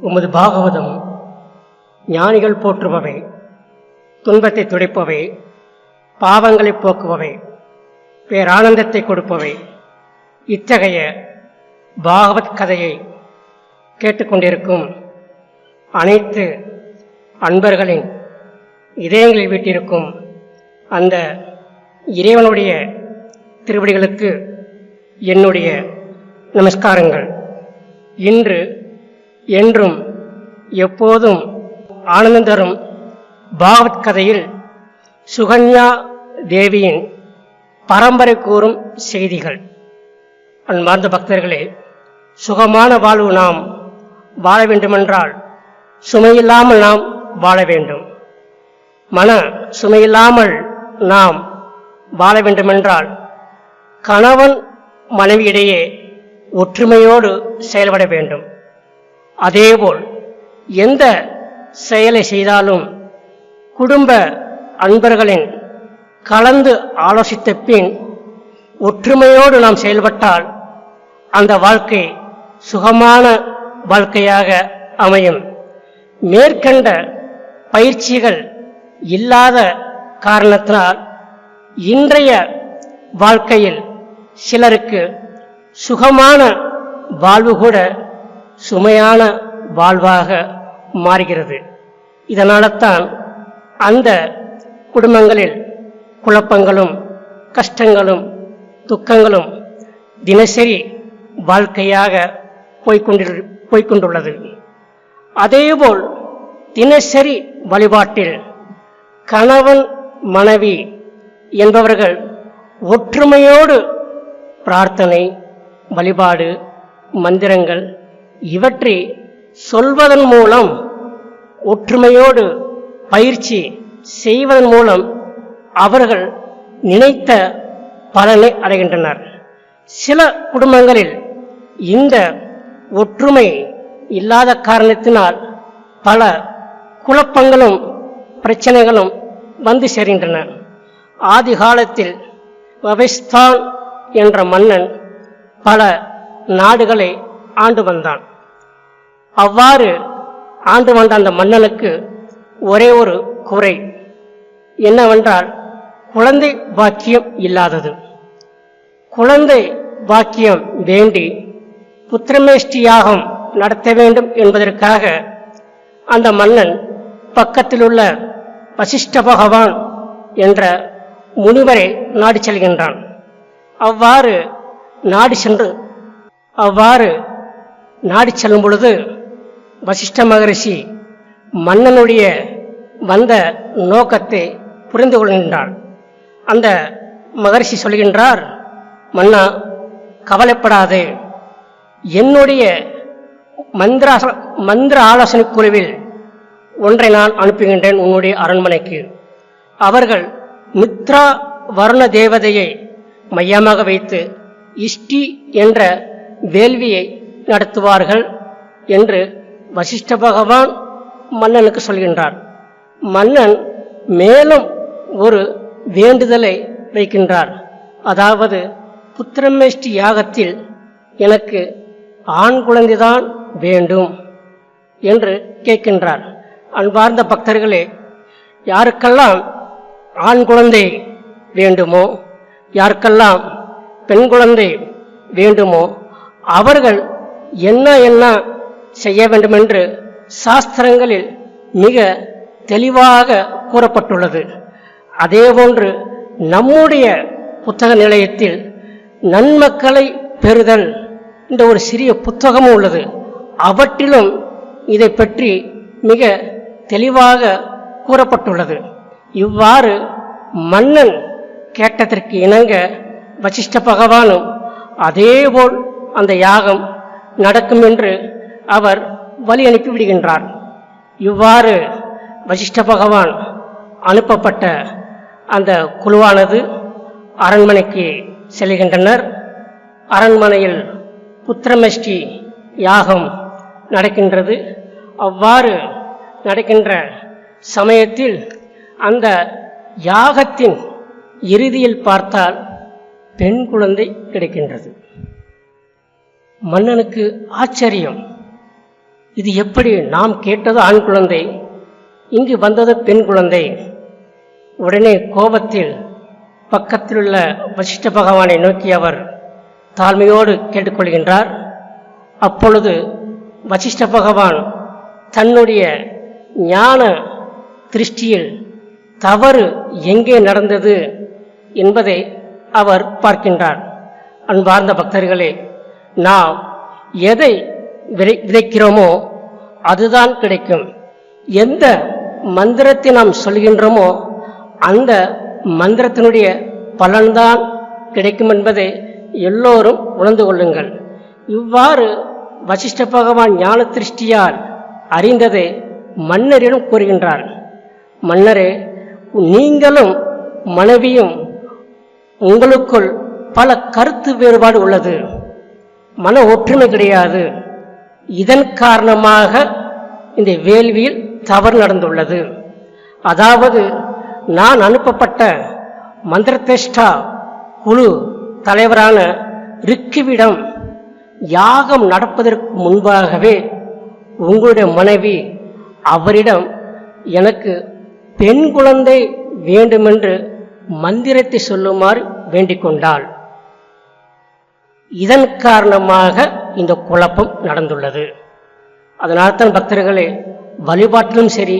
உமது பாகவதம் ஞானிகள் போற்றுபவை துன்பத்தை துடைப்பவை பாவங்களை போக்குபவை பேரானந்தத்தை கொடுப்பவை. இத்தகைய பாகவத் கதையை கேட்டுக்கொண்டிருக்கும் அனைத்து அன்பர்களின் இதயங்களில் வீட்டிருக்கும் அந்த இறைவனுடைய திருவடிகளுக்கு என்னுடைய நமஸ்காரங்கள். இன்று என்றும் எப்போதும் ஆனந்தம் தரும் பாகவத் கதையில் சுகன்யா தேவியின் பரம்பரை கூறும் செய்திகள். அன்பார்ந்த பக்தர்களே சுகமான வாழ்வு நாம் வாழ வேண்டுமென்றால் சுமையில்லாமல் நாம் வாழ வேண்டும். மன சுமையில்லாமல் நாம் வாழ வேண்டுமென்றால் கணவன் மனைவியிடையே ஒற்றுமையோடு செயல்பட வேண்டும். அதேபோல் எந்த செயலை செய்தாலும் குடும்ப அன்பர்களின் கலந்து ஆலோசித்த பின் ஒற்றுமையோடு நாம் செயல்பட்டால் அந்த வாழ்க்கை சுகமான வாழ்க்கையாக அமையும். மேற்கண்ட பயிற்சிகள் இல்லாத காரணத்தினால் இன்றைய வாழ்க்கையில் சிலருக்கு சுகமான வாழ்வு கூட சுமையான வாழ்வாக மாறுகிறது. இதனால தான் அந்த குடும்பங்களில் குழப்பங்களும் கஷ்டங்களும் துக்கங்களும் தினசரி வாழ்க்கையாக போய்கொண்டு போய்கொண்டுள்ளது. அதேபோல் தினசரி வழிபாட்டில் கணவன் மனைவி என்பவர்கள் ஒற்றுமையோடு பிரார்த்தனை வழிபாடு மந்திரங்கள் இவற்றை சொல்வதன் மூலம் ஒற்றுமையோடு பயிற்சி செய்வதன் மூலம் அவர்கள் நினைத்த பலனை அடைகின்றனர். சில குடும்பங்களில் இந்த ஒற்றுமை இல்லாத காரணத்தினால் பல குழப்பங்களும் பிரச்சனைகளும் வந்து சேர்கின்றன. ஆதி காலத்தில் வபிஸ்தான் என்ற மன்னன் பல நாடுகளை ஆண்டு வந்தான் அவ்வாறு ஆண்டு வந்த அந்த மன்னனுக்கு ஒரே ஒரு குறை. என்னவென்றால் குழந்தை பாக்கியம் இல்லாதது. குழந்தை பாக்கியம் வேண்டி புத்திரமேஷ்டி யாகம் நடத்த வேண்டும் என்பதற்காக அந்த மன்னன் பக்கத்தில் உள்ள வசிஷ்ட பகவான் என்ற முனிவரை நாடி செல்கின்றான். அவ்வாறு நாடி சென்று அவ்வாறு நாடி செல்லும் பொழுது வசிஷ்ட மகரிஷி மன்னனுடைய வந்த நோக்கத்தை புரிந்து கொள்கின்றார் அந்த மகரிஷி சொல்கின்றார் மன்னா கவலைப்படாதே. என்னுடைய மந்திர மந்திர ஆலோசனை குழுவில் ஒன்றை நான் அனுப்புகின்றேன் உன்னுடைய அரண்மனைக்கு. அவர்கள் மித்ரா வருண தேவதையை மையமாக வைத்து இஷ்டி என்ற வேள்வியை நடத்துவார்கள் என்று வசிஷ்ட பகவான் மன்னனுக்கு சொல்கின்றார். மன்னன் மேலும் ஒரு வேண்டுதலை வைக்கின்றார். அதாவது புத்திரமேஷ்டி யாகத்தில் எனக்கு ஆண் குழந்தைதான் வேண்டும் என்று கேட்கின்றார். அன்பார்ந்த பக்தர்களே யாருக்கெல்லாம் ஆண் குழந்தை வேண்டுமோ யாருக்கெல்லாம் பெண் குழந்தை வேண்டுமோ அவர்கள் என்ன என்ன செய்ய வேண்டுமென்று சாஸ்திரங்களில் மிக தெளிவாக கூறப்பட்டுள்ளது. அதேபோன்று நம்முடைய புத்தக நிலையத்தில் நன்மக்களை பெறுதல் என்ற ஒரு சிறிய புத்தகமும் உள்ளது. அவற்றிலும் இதை பற்றி மிக தெளிவாக கூறப்பட்டுள்ளது. இவ்வாறு மன்னன் கேட்டதற்கு இணங்க வசிஷ்ட பகவானும் அதேபோல் அந்த யாகம் நடக்கும் என்று அவர் வழி அனுப்பிவிடுகின்றார் இவ்வாறு வசிஷ்ட பகவான் அனுப்பப்பட்ட அந்த குழுவானது அரண்மனைக்கு செல்கின்றனர். அரண்மனையில் புத்திரமஷ்டி யாகம் நடக்கின்றது. அவ்வாறு நடக்கின்ற சமயத்தில் அந்த யாகத்தின் இறுதியில் பார்த்தால் பெண் குழந்தை கிடைக்கின்றது. மன்னனுக்கு ஆச்சரியம். இது எப்படி நாம் கேட்டது ஆண் குழந்தை இங்கு வந்தது பெண் குழந்தை? உடனே கோபத்தில் பக்கத்திலுள்ள வசிஷ்ட பகவானை நோக்கி அவர் தாழ்மையோடு கேட்டுக்கொள்கின்றார். அப்பொழுது வசிஷ்ட பகவான் தன்னுடைய ஞான திருஷ்டியில் தவறு எங்கே நடந்தது என்பதை அவர் பார்க்கின்றார். அன்பார்ந்த பக்தர்களே நாம் எதை விதை விதைக்கிறோமோ அதுதான் கிடைக்கும். எந்த மந்திரத்தை நாம் சொல்கின்றோமோ அந்த மந்திரத்தினுடைய பலன்தான் கிடைக்கும் என்பதை எல்லோரும் உணர்ந்து கொள்ளுங்கள். இவ்வாறு வசிஷ்ட பகவான் ஞான திருஷ்டியால் அறிந்ததை மன்னரிடம் கூறுகின்றார். மன்னரே நீங்களும் மனைவியும் உங்களுக்குள் பல கருத்து வேறுபாடு உள்ளது. மன ஒற்றுமை கிடையாது. இதன் காரணமாக இந்த வேள்வியில் தவறு நடந்துள்ளது. அதாவது நான் அனுப்பப்பட்ட மந்திரதேஷ்டா குழு தலைவரான ரிக்குவிடம் யாகம் நடப்பதற்கு முன்பாகவே உங்களுடைய மனைவி அவரிடம் எனக்கு பெண் குழந்தை வேண்டுமென்று மந்திரத்தை சொல்லுமாறு வேண்டிக் கொண்டாள் இதன் காரணமாக இந்த குழப்பம் நடந்துள்ளது. அதனால்தான் பக்தர்களே வழிபாட்டிலும் சரி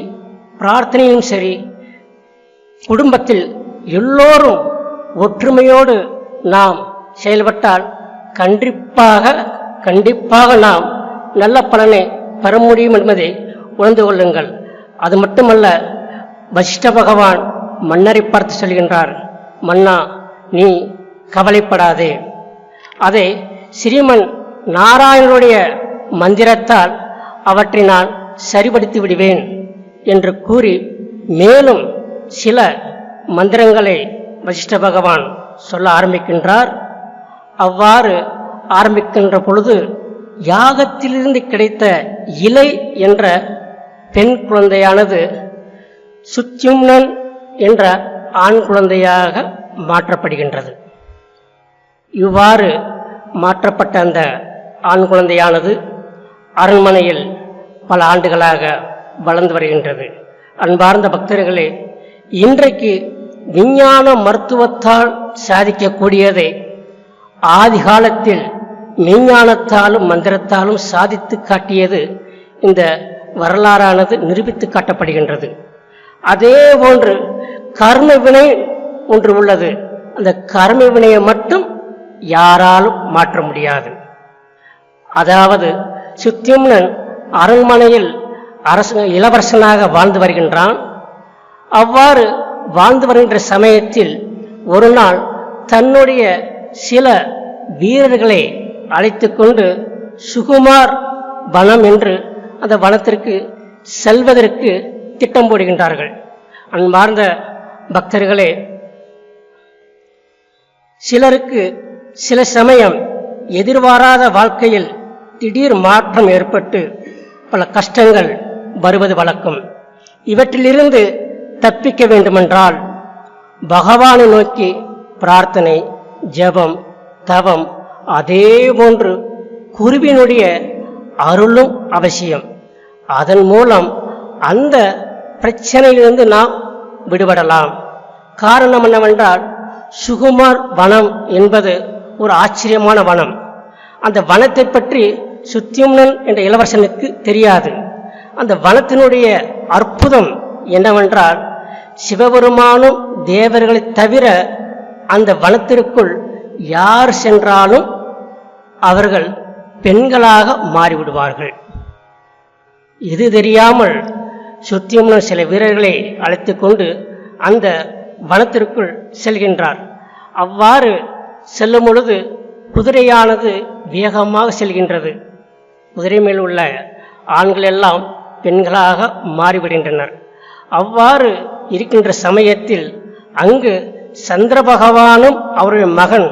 பிரார்த்தனையும் சரி குடும்பத்தில் எல்லோரும் ஒற்றுமையோடு நாம் செயல்பட்டால் கண்டிப்பாக கண்டிப்பாக நாம் நல்ல பலனை பெற முடியும் என்பதை உணர்ந்து கொள்ளுங்கள். அது மட்டுமல்ல வசிஷ்ட பகவான் மன்னரை பார்த்து சொல்கின்றார் மன்னா நீ கவலைப்படாதே. அதை ஸ்ரீமன் நாராயணனுடைய மந்திரத்தால் அவற்றை நான் சரிபடுத்தி விடுவேன் என்று கூறி மேலும் சில மந்திரங்களை வசிஷ்ட பகவான் சொல்ல ஆரம்பிக்கின்றார். அவ்வாறு ஆரம்பிக்கின்ற பொழுது யாகத்திலிருந்து கிடைத்த இலை என்ற பெண் குழந்தையானது சுத்யும்னன் என்ற ஆண் குழந்தையாக மாற்றப்படுகின்றது. இவ்வாறு மாற்றப்பட்ட அந்த ஆண் குழந்தையானது அரண்மனையில் பல ஆண்டுகளாக வளர்ந்து வருகின்றது. அன்பார்ந்த பக்தர்களே இன்றைக்கு விஞ்ஞான மருத்துவத்தால் சாதிக்கக்கூடியதை ஆதிகாலத்தில் மெய்ஞானத்தாலும் மந்திரத்தாலும் சாதித்து காட்டியது இந்த வரலாறானது நிரூபித்து காட்டப்படுகின்றது. அதே போன்று கர்ம வினை ஒன்று உள்ளது. அந்த கர்ம வினையை மட்டும் யாராலும் மாற்ற முடியாது. அதாவது சுத்தியம்னன் அரண்மனையில் அரசு இளவரசனாக வாழ்ந்து வருகின்றான். அவ்வாறு வாழ்ந்து வருகின்ற சமயத்தில் ஒரு நாள் தன்னுடைய சில வீரர்களை அழைத்து கொண்டு சுகுமார் வனம் என்று அந்த வனத்திற்கு செல்வதற்கு திட்டம் போடுகின்றார்கள். அன்பார்ந்த பக்தர்களே சிலருக்கு சில சமயம் எதிர்பாராத வாழ்க்கையில் திடீர் மாற்றம் ஏற்பட்டு பல கஷ்டங்கள் வருவது வழக்கம். இவற்றிலிருந்து தப்பிக்க வேண்டுமென்றால் பகவானை நோக்கி பிரார்த்தனை ஜெபம் தவம் அதே போன்று குருவினுடைய அருளும் அவசியம். அதன் மூலம் அந்த பிரச்சனையிலிருந்து நாம் விடுபடலாம். காரணம் என்னவென்றால் சுகுமார் வனம் என்பது ஒரு ஆச்சரியமான வனம். அந்த வனத்தை பற்றி சுத்தியம்னன் என்ற இளவரசனுக்கு தெரியாது. அந்த வனத்தினுடைய அற்புதம் என்னவென்றால் சிவபெருமானும் தேவர்களை தவிர அந்த வனத்திற்குள் யார் சென்றாலும் அவர்கள் பெண்களாக மாறிவிடுவார்கள். இது தெரியாமல் சுத்தியம்னன் சில வீரர்களை அழைத்து கொண்டு அந்த வனத்திற்குள் செல்கின்றார். அவ்வாறு செல்லும் பொழுது குதிரையானது வேகமாக செல்கின்றது. குதிரை மேல் உள்ள ஆண்கள் எல்லாம் பெண்களாக மாறிவிடுகின்றனர். அவ்வாறு இருக்கின்ற சமயத்தில் அங்கு சந்திர பகவானும் அவருடைய மகன்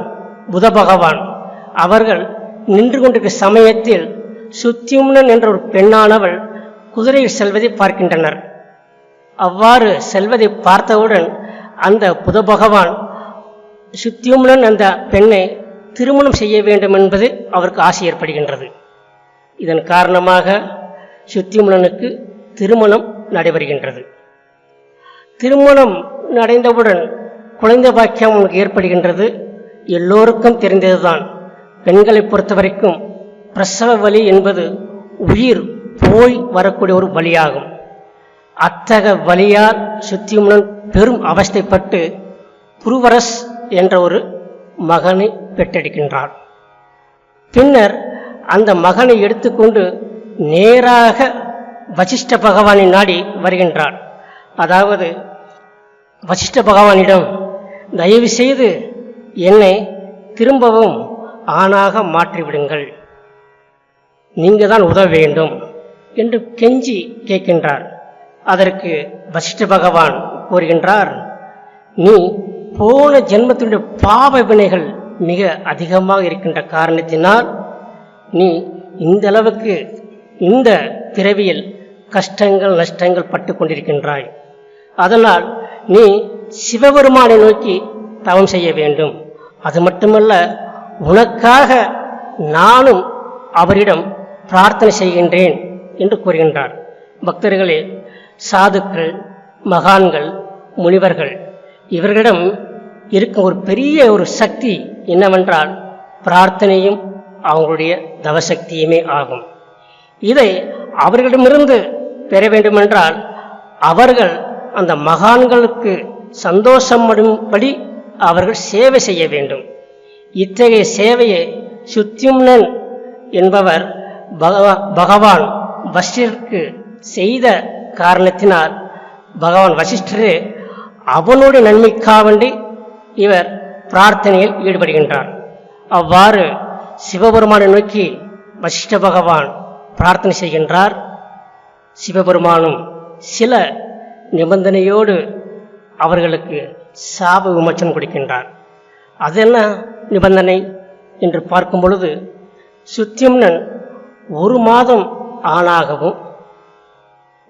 புத பகவான். அவர்கள் நின்று கொண்டிருக்கிற சமயத்தில் சுத்தியும்னன் என்ற ஒரு பெண்ணானவள் குதிரையில் செல்வதை பார்க்கின்றனர். அவ்வாறு செல்வதை பார்த்தவுடன் அந்த புத பகவான் சித்தியுமுடன் அந்த பெண்ணை திருமணம் செய்ய வேண்டும் என்பது அவருக்கு ஆசை ஏற்படுகின்றது. இதன் காரணமாக சுத்திமுனனுக்கு திருமணம் நடைபெறுகின்றது. திருமணம் நடைந்தவுடன் குழந்தை பாக்கியம் அவனுக்கு ஏற்படுகின்றது. எல்லோருக்கும் தெரிந்ததுதான். பெண்களை பொறுத்தவரைக்கும் பிரசவ வலி என்பது உயிர் போய் வரக்கூடிய ஒரு வழியாகும். அத்தக வழியால் சுத்திமுனன் பெரும் அவஸ்தைப்பட்டு புருவரஸ் என்ற ஒரு மகனை பெற்றெடுக்கின்றான் பின்னர் அந்த மகனை எடுத்துக்கொண்டு நேராக வசிஷ்ட பகவானை நாடி வருகின்றார். அதாவது வசிஷ்ட பகவானிடம் தயவு செய்து என்னை திரும்பவும் ஆணாக மாற்றிவிடுங்கள். நீங்கள் தான் உதவ வேண்டும் என்று கெஞ்சி கேட்கின்றார். அதற்கு வசிஷ்ட பகவான் கூறுகின்றார் நீ போன ஜென்மத்தினுடைய பாவ வினைகள் மிக அதிகமாக இருக்கின்ற காரணத்தினால் நீ இந்த அளவுக்கு இந்த பிறவியில் கஷ்டங்கள் நஷ்டங்கள் பட்டு கொண்டிருக்கின்றாய். அதனால் நீ சிவபெருமானை நோக்கி தவம் செய்ய வேண்டும். அது மட்டுமல்ல உனக்காக நானும் அவரிடம் பிரார்த்தனை செய்கின்றேன் என்று கூறுகின்றார். பக்தர்களே சாதுக்கள் மகான்கள் முனிவர்கள் இவர்களிடம் இருக்கும் ஒரு பெரிய ஒரு சக்தி என்னவென்றால் பிரார்த்தனையும் அவங்களுடைய தவசக்தியுமே ஆகும். இதை அவர்களிடமிருந்து பெற வேண்டுமென்றால் அவர்கள் அந்த மகான்களுக்கு சந்தோஷப்படும்படி அவர்கள் சேவை செய்ய வேண்டும். இத்தகைய சேவையை சுத்தியும்னன் என்பவர் பகவான் வசிஷ்டருக்கு செய்த காரணத்தினால் பகவான் வசிஷ்டரே அவனுடைய நன்மைக்காக வேண்டி இவர் பிரார்த்தனையில் ஈடுபடுகின்றார். அவ்வாறு சிவபெருமானை நோக்கி வசிஷ்ட பகவான் பிரார்த்தனை செய்கின்றார். சிவபெருமானும் சில நிபந்தனையோடு அவர்களுக்கு சாப விமோச்சனம் கொடுக்கின்றார். அது என்ன நிபந்தனை? என்று பார்க்கும் பொழுது சுத்தியம்னன் ஒரு மாதம் ஆணாகவும்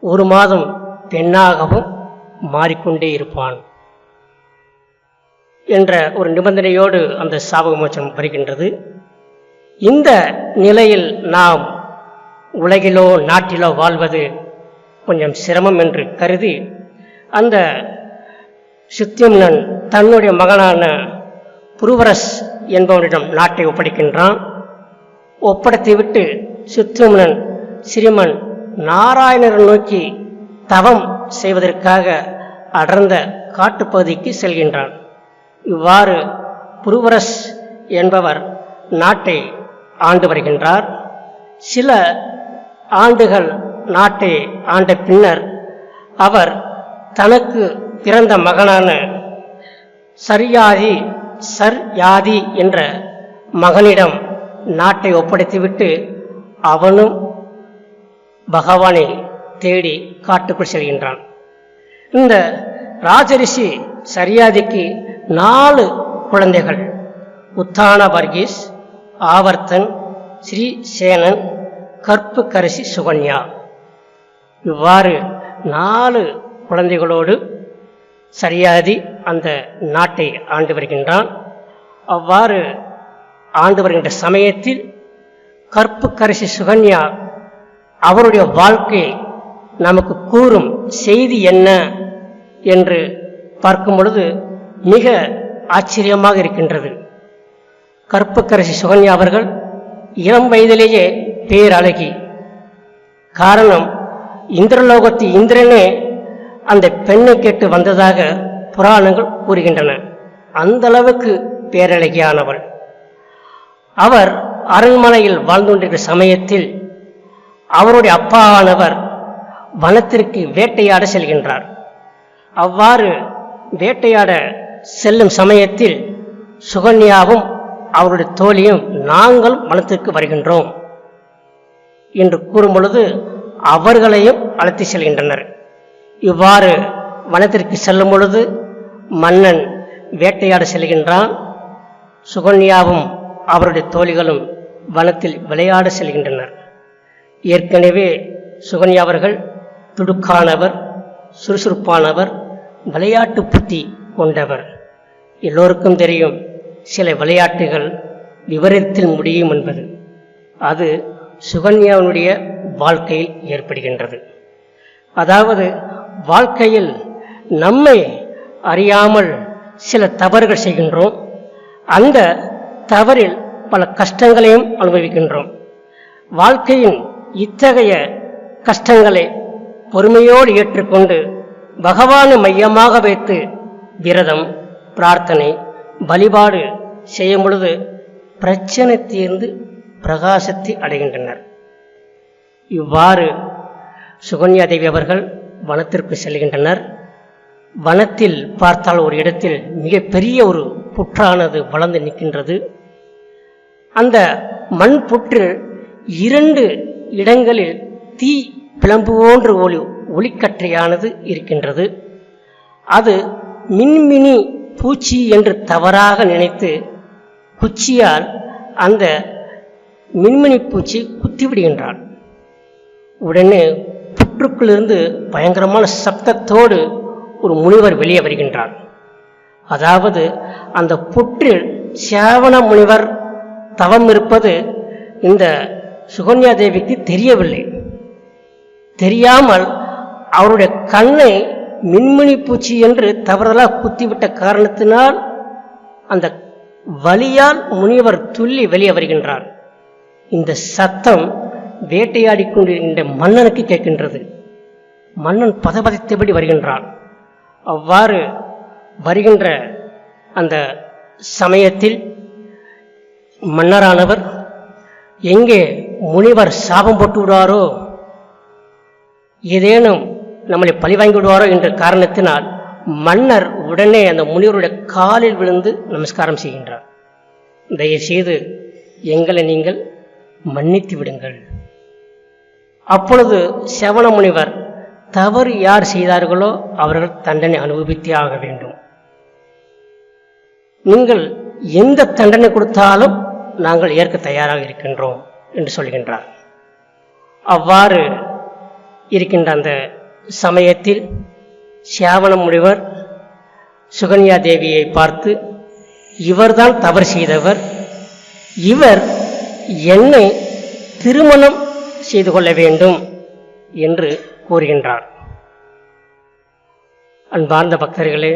ஒரு மாதம் பெண்ணாகவும் மாறிக்கொண்டே இருப்பான். என்ற ஒரு நிபந்தனையோடு அந்த சாப விமோச்சனம் வருகின்றது. இந்த நிலையில் நாம் உலகிலோ நாட்டிலோ வாழ்வது கொஞ்சம் சிரமம் என்று கருதி அந்த சித்தியம்னன் தன்னுடைய மகனான புருவரஸ் என்பவனிடம் நாட்டை ஒப்படைக்கின்றான். ஒப்படைத்துவிட்டு சித்தியம்னன் சிறுமன் நாராயணரை நோக்கி தவம் செய்வதற்காக அடர்ந்த காட்டுப்பகுதிக்கு செல்கின்றான். இவ்வாறு புருவரஸ் என்பவர் நாட்டை ஆண்டு வருகின்றார். சில ஆண்டுகள் நாட்டை ஆண்ட பின்னர் அவர் தனக்கு பிறந்த மகனான சர்யாதி சர்யாதி என்ற மகனிடம் நாட்டை ஒப்படைத்துவிட்டு அவனும் பகவானை தேடி காட்டுக்குள் செல்கின்றான். இந்த ராஜரிஷி சரியாதிக்கு நாலு குழந்தைகள். உத்தான வர்கீஸ் ஆவர்த்தன் ஸ்ரீ சேனன் கற்பு சுகன்யா. இவ்வாறு நாலு குழந்தைகளோடு சரியாதி அந்த நாட்டை ஆண்டு வருகின்றான். அவ்வாறு ஆண்டு வருகின்ற சமயத்தில் கற்பு சுகன்யா அவருடைய வாழ்க்கை நமக்கு கூறும் செய்தி என்ன என்று பார்க்கும் பொழுது மிக ஆச்சரியமாக இருக்கின்றது. கற்பக்கரசி சுகன்யா அவர்கள் இளம் வயதிலேயே பேரழகி. காரணம் இந்திரலோகத்து இந்திரனே அந்த பெண்ணை கேட்டு வந்ததாக புராணங்கள் கூறுகின்றன. அந்த அளவுக்கு பேரழகியானவள். அவர் அரண்மனையில் வாழ்ந்து கொண்டிருக்கிற சமயத்தில் அவருடைய அப்பாவானவர் வனத்திற்கு வேட்டையாட செல்கின்றார். அவ்வாறு வேட்டையாட செல்லும் சமயத்தில் சுகன்யாவும் அவருடைய தோழியும் நாங்களும் வனத்திற்கு வருகின்றோம் என்று கூறும் பொழுது அவர்களையும் அழைத்து செல்கின்றனர். இவ்வாறு வனத்திற்கு செல்லும் பொழுது மன்னன் வேட்டையாட செல்கின்றான். சுகன்யாவும் அவருடைய தோழிகளும் வனத்தில் விளையாட செல்கின்றனர். ஏற்கனவே சுகன்யா அவர்கள் துடுக்கானவர் சுறுசுறுப்பானவர் விளையாட்டு புத்தி கொண்டவர். எல்லோருக்கும் தெரியும் சில விளையாட்டுகள் விவரத்தில் முடியும் என்பது. அது சுகன்யாவினுடைய வாழ்க்கையில் ஏற்படுகின்றது. அதாவது வாழ்க்கையில் நம்மை அறியாமல் சில தவறுகள் செய்கின்றோம். அந்த தவறில் பல கஷ்டங்களையும் அனுபவிக்கின்றோம். வாழ்க்கையின் இத்தகைய கஷ்டங்களை பொறுமையோடு ஏற்றுக்கொண்டு பகவானை மையமாக வைத்து விரதம் பிரார்த்தனை வழிபாடு செய்யும் பொழுது பிரச்சனை தீர்ந்து பிரகாசத்தை அடைகின்றனர். இவ்வாறு சுகன்யா தேவி அவர்கள் வனத்திற்கு செல்கின்றனர். வனத்தில் பார்த்தால் ஒரு இடத்தில் மிகப்பெரிய ஒரு புற்றானது வளர்ந்து நிற்கின்றது. அந்த மண் புற்று இரண்டு இடங்களில் தீ பிளம்பு போன்ற ஒளி ஒளிக்கற்றையானது இருக்கின்றது. அது மின்மினி பூச்சி என்று தவறாக நினைத்து குச்சியால் அந்த மின்மினி பூச்சி குத்திவிடுகின்றாள் உடனே புற்றுக்குள்ளிருந்து பயங்கரமான சப்தத்தோடு ஒரு முனிவர் வெளியே வருகின்றார். அதாவது அந்த புற்றில் சேவன முனிவர் தவம் இருப்பது இந்த சுகன்யா தேவிக்கு தெரியவில்லை. தெரியாமல் அவருடைய கண்ணை மின்மணி பூச்சி என்று தவறுதலாக குத்திவிட்ட காரணத்தினால் அந்த வலியால் முனிவர் துள்ளி வெளியே வருகின்றார். இந்த சத்தம் வேட்டையாடி கொண்டிருக்கின்ற மன்னனுக்கு கேட்கின்றது. மன்னன் பதபதித்தபடி வருகின்றான். அவ்வாறு வருகின்ற அந்த சமயத்தில் மன்னரானவர் எங்கே முனிவர் சாபம் போட்டு விடுவாரோ ஏதேனும் நம்மளை பழிவாங்கி விடுவாரோ என்ற காரணத்தினால் மன்னர் உடனே அந்த முனிவருடைய காலில் விழுந்து நமஸ்காரம் செய்கின்றார். தயவுசெய்து எங்களை நீங்கள் மன்னித்து விடுங்கள். அப்பொழுது செவண முனிவர் தவறு யார் செய்தார்களோ அவர்கள் தண்டனை அனுபவித்தே ஆக வேண்டும். நீங்கள் எந்த தண்டனை கொடுத்தாலும் நாங்கள் ஏற்க தயாராக இருக்கின்றோம் என்று சொல்கின்றார். அவ்வாறு இருக்கின்ற அந்த சமயத்தில் சியாவண முனிவர் சுகன்யா தேவியை பார்த்து இவர்தான் தவறு செய்தவர். இவர் என்னை திருமணம் செய்து கொள்ள வேண்டும் என்று கூறுகின்றார். அன்பார்ந்த பக்தர்களே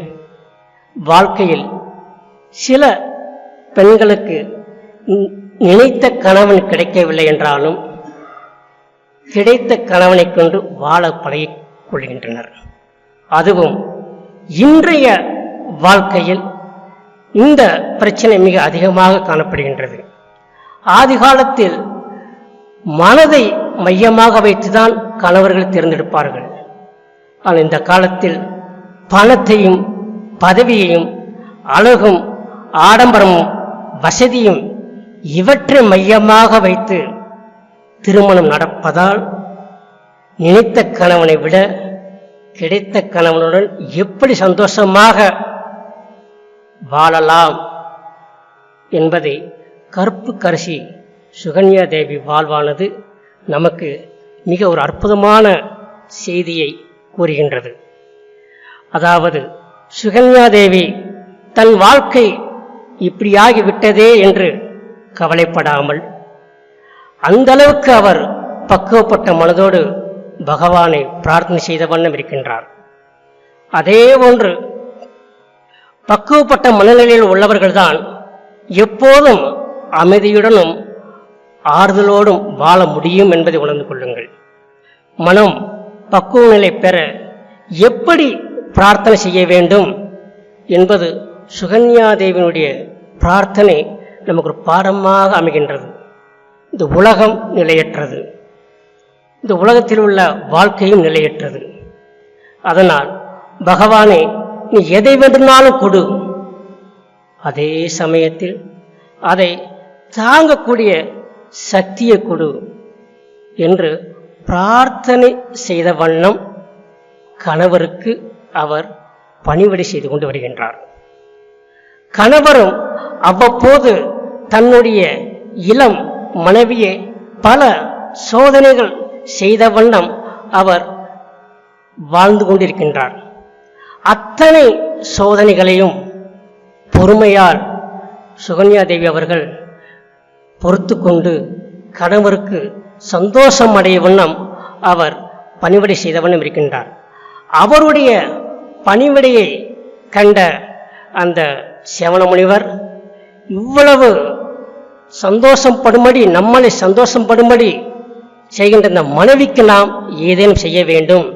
வாழ்க்கையில் சில பெண்களுக்கு நினைத்த கணவன் கிடைக்கவில்லை என்றாலும் கிடைத்த கணவனைக் கொண்டு வாழ பழகி கொள்கின்றனர். அதுவும் இன்றைய வாழ்க்கையில் இந்த பிரச்சனை மிக அதிகமாக காணப்படுகின்றது. ஆதி காலத்தில் மனதை மையமாக வைத்துதான் கணவர்கள் தேர்ந்தெடுப்பார்கள். ஆனால் இந்த காலத்தில் பணத்தையும் பதவியையும் அழகும் ஆடம்பரமும் வசதியும் இவற்றை மையமாக வைத்து திருமணம் நடப்பதால் நினைத்த கணவனை விட கிடைத்த கணவனுடன் எப்படி சந்தோஷமாக வாழலாம் என்பதை கருப்பு கரிசி சுகன்யா தேவி வாழ்வானது நமக்கு மிக ஒரு அற்புதமான செய்தியை கூறுகின்றது. அதாவது சுகன்யா தேவி தன் வாழ்க்கை இப்படியாகி விட்டதே என்று கவலைப்படாமல் அந்த அளவுக்கு அவர் பக்குவப்பட்ட மனதோடு பகவானை பிரார்த்தனை செய்த வண்ணம் இருக்கின்றார். அதே போன்று பக்குவப்பட்ட மனநிலையில் உள்ளவர்கள்தான் எப்போதும் அமைதியுடனும் ஆறுதலோடும் வாழ முடியும் என்பதை உணர்ந்து கொள்ளுங்கள். மனம் பக்குவ நிலை பெற எப்படி பிரார்த்தனை செய்ய வேண்டும் என்பது சுகன்யா தேவியினுடைய பிரார்த்தனை நமக்கு ஒரு பாடமாக அமைகின்றது. இந்த உலகம் நிலையற்றது. இந்த உலகத்தில் உள்ள வாழ்க்கையும் நிலையற்றது. அதனால் பகவானே நீ எதை வேண்டுமானாலும் கொடு. அதே சமயத்தில் அதை தாங்கக்கூடிய சக்தியை கொடு என்று பிரார்த்தனை செய்த வண்ணம் கணவருக்கு அவர் பணிவிடை செய்து கொண்டு வருகின்றார். கணவரும் அவ்வப்போது தன்னுடைய இளம் மனைவியை பல சோதனைகள் செய்த வண்ணம் அவர் வாழ்ந்து கொண்டிருக்கின்றார். அத்தனை சோதனைகளையும் பொறுமையால் சுகன்யா தேவி அவர்கள் பொறுத்து கொண்டு கணவருக்கு சந்தோஷம் அடைய வண்ணம் அவர் பணிவிடை செய்த வண்ணம் இருக்கின்றார். அவருடைய பணிவிடையை கண்ட அந்த சிவன முனிவர் இவ்வளவு சந்தோஷப்படும்படி நம்மளை சந்தோஷப்படும்படி செய்கின்ற இந்த மனைவிக்கு நாம் ஏதேனும் செய்ய வேண்டும்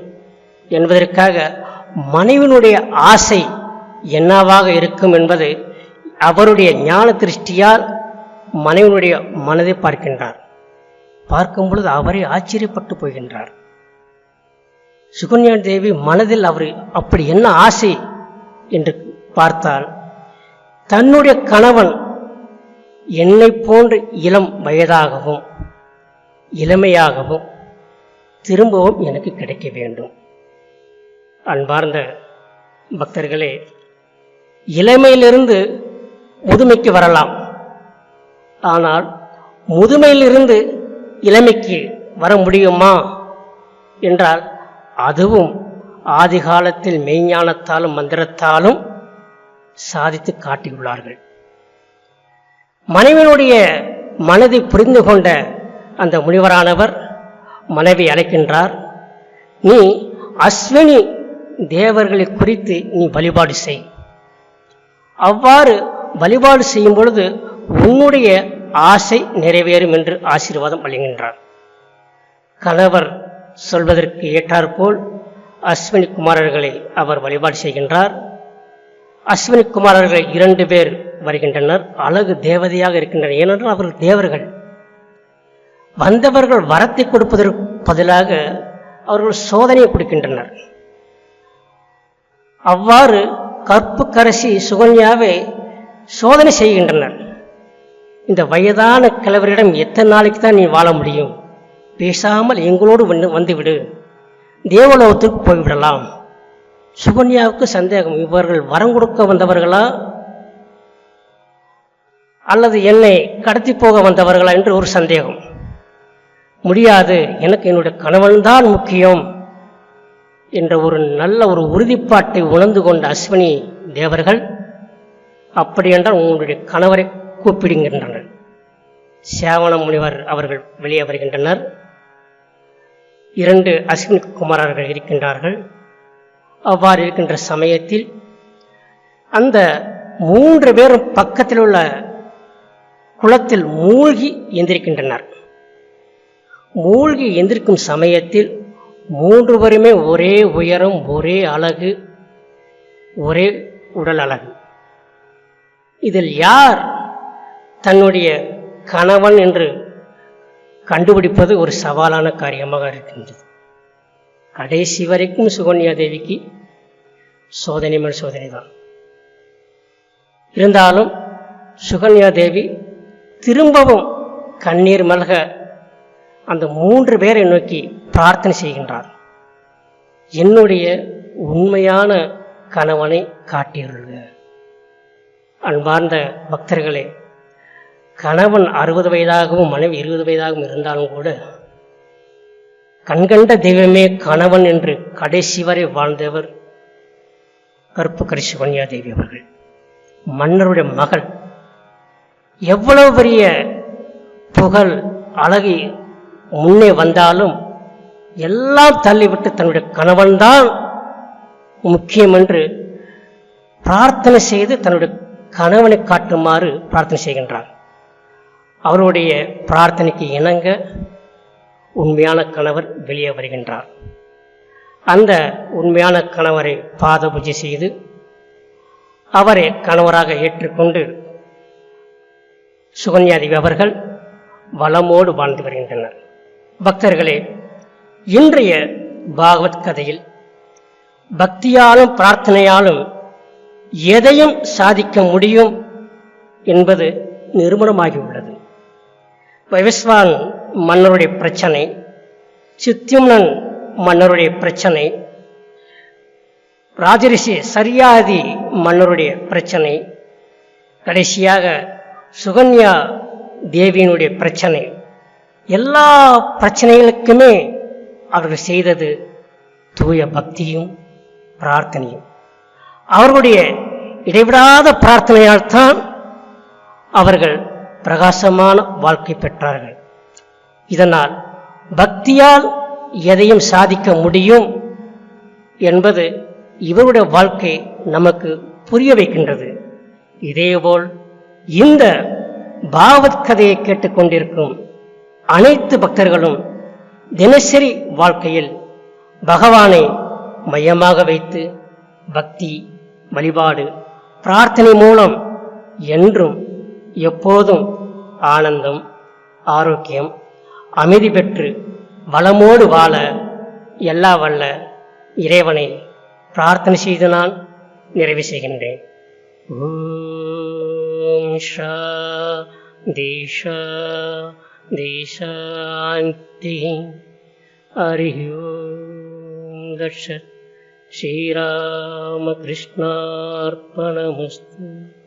என்பதற்காக மனைவினுடைய ஆசை என்னவாக இருக்கும் என்பது அவருடைய ஞான திருஷ்டியால் மனைவினுடைய மனதை பார்க்கின்றார். பார்க்கும் பொழுது அவரே ஆச்சரியப்பட்டு போகின்றார். சுகன்யா தேவி மனதில் அவர் அப்படி என்ன ஆசை என்று பார்த்தால் தன்னுடைய கணவன் என்னை போன்று இளம் வயதாகவும் இளமையாகவும் திரும்பவும் எனக்கு கிடைக்க வேண்டும். அன்பார்ந்த பக்தர்களே இளமையிலிருந்து முதுமைக்கு வரலாம். ஆனால் முதுமையிலிருந்து இளமைக்கு வர முடியுமா என்றால் அதுவும் ஆதிகாலத்தில் மெய்ஞானத்தாலும் மந்திரத்தாலும் சாதித்து காட்டியுள்ளார்கள். மனைவியினுடைய மனதை புரிந்து கொண்ட அந்த முனிவரானவர் மனைவி அழைக்கின்றார் நீ அஸ்வினி தேவர்களை குறித்து நீ வழிபாடு செய். அவ்வாறு வழிபாடு செய்யும் பொழுது உன்னுடைய ஆசை நிறைவேறும் என்று ஆசீர்வாதம் வழங்குகின்றார் கணவர் சொல்வதற்கு ஏற்றாற்போல் அஸ்வினி குமாரர்களை அவர் வழிபாடு செய்கின்றார். அஸ்வினி குமாரர்கள் இரண்டு பேர் வருகின்றனர். அழகு தேவதையாக இருக்கின்றனர். ஏனென்றால் அவர்கள் தேவர்கள். வந்தவர்கள் வரத்தை கொடுப்பதற்கு பதிலாக அவர்கள் சோதனையை கொடுக்கின்றனர். அவ்வாறு கற்பு கரசி சுகன்யாவை சோதனை செய்கின்றனர். இந்த வயதான கிழவரிடம் எத்தனை நாளைக்கு தான் நீ வாழ முடியும்? பேசாமல் எங்களோடு வந்து வந்துவிடு. தேவலோகத்துக்கு போய்விடலாம். சுகன்யாவுக்கு சந்தேகம் இவர்கள் வரம் கொடுக்க வந்தவர்களா? அல்லது என்னை கடத்தி போக வந்தவர்களா? என்று ஒரு சந்தேகம். முடியாது. எனக்கு என்னுடைய கணவன்தான் முக்கியம் என்ற ஒரு நல்ல ஒரு உறுதிப்பாட்டை உணர்ந்து கொண்ட அஸ்வினி தேவர்கள் அப்படி என்றால் உங்களுடைய கணவரை கூப்பிடுகின்றனர். சேவண முனிவர் அவர்கள் வெளியே வருகின்றனர். இரண்டு அஸ்வினி குமாரர்கள் இருக்கின்றார்கள். அவ்வாறு இருக்கின்ற சமயத்தில் அந்த மூன்று பேரும் பக்கத்தில் உள்ள குளத்தில் மூழ்கி எந்திருக்கின்றனர். மூழ்கி எந்திருக்கும் சமயத்தில் மூன்று பேருமே ஒரே உயரம் ஒரே அழகு ஒரே உடல் அழகு. இதில் யார் தன்னுடைய கணவன் என்று கண்டுபிடிப்பது ஒரு சவாலான காரியமாக இருக்கின்றது. கடைசி வரைக்கும் சுகன்யா தேவிக்கு சோதனை மேல் சோதனை தான். இருந்தாலும் சுகன்யா தேவி திரும்பவும் கண்ணீர் மல்க அந்த மூன்று பேரை நோக்கி பிரார்த்தனை செய்கின்றார். என்னுடைய உண்மையான கணவனை காட்டியருள்க அன்பார்ந்த பக்தர்களே கணவன் அறுபது வயதாகவும் மனைவி இருபது வயதாகவும் இருந்தாலும் கூட கண்கண்ட தெய்வமே கணவன் என்று கடைசி வரை வாழ்ந்தவர் கருப்பு கரிசி கன்யா தேவி அவர்கள். மன்னருடைய மகள். எவ்வளவு பெரிய புகழ் அழகி முன்னே வந்தாலும் எல்லாம் தள்ளிவிட்டு தன்னுடைய கணவன்தான் முக்கியம் என்று பிரார்த்தனை செய்து தன்னுடைய கணவனை காட்டுமாறு பிரார்த்தனை செய்கின்றார். அவருடைய பிரார்த்தனைக்கு இணங்க உண்மையான கணவர் வெளியே வருகின்றார். அந்த உண்மையான கணவரை பாத பூஜை செய்து அவரை கணவராக ஏற்றுக்கொண்டு சுகன்யாதேவி அவர்கள் வளமோடு வாழ்ந்து வருகின்றனர். பக்தர்களே இன்றைய பாகவத் கதையில் பக்தியாலும் பிரார்த்தனையாலும் எதையும் சாதிக்க முடியும் என்பது நிரூபணமாகியுள்ளது. வைவஸ்வான் மன்னருடைய பிரச்சனை சித்தியும்னன் மன்னருடைய பிரச்சனை ராஜரிஷி சரியாதி மன்னருடைய பிரச்சனை கடைசியாக சுகன்யா தேவியினுடைய பிரச்சனை எல்லா பிரச்சனைகளுக்குமே அவர்கள் செய்தது தூய பக்தியும் பிரார்த்தனையும். அவர்களுடைய இடைவிடாத பிரார்த்தனையால் தான் அவர்கள் பிரகாசமான வாழ்க்கை பெற்றார்கள். இதனால் பக்தியால் எதையும் சாதிக்க முடியும் என்பது இவருடைய வாழ்க்கை நமக்கு புரிய வைக்கின்றது. இதேபோல் இந்த பாவத் கதையை கேட்டுக்கொண்டிருக்கும் அனைத்து பக்தர்களும் தினசரி வாழ்க்கையில் பகவானை மையமாக வைத்து பக்தி வழிபாடு பிரார்த்தனை மூலம் என்றும் எப்போதும் ஆனந்தம் ஆரோக்கியம் அமைதி பெற்று வளமோடு வாழ எல்லா வல்ல இறைவனை பிரார்த்தனை செய்து நான் நிறைவு செய்கின்றேன். ஓம் ஷா தேஷா देशान्तिः आर्यो दक्ष श्रीरामकृष्णार्पणमस्तु।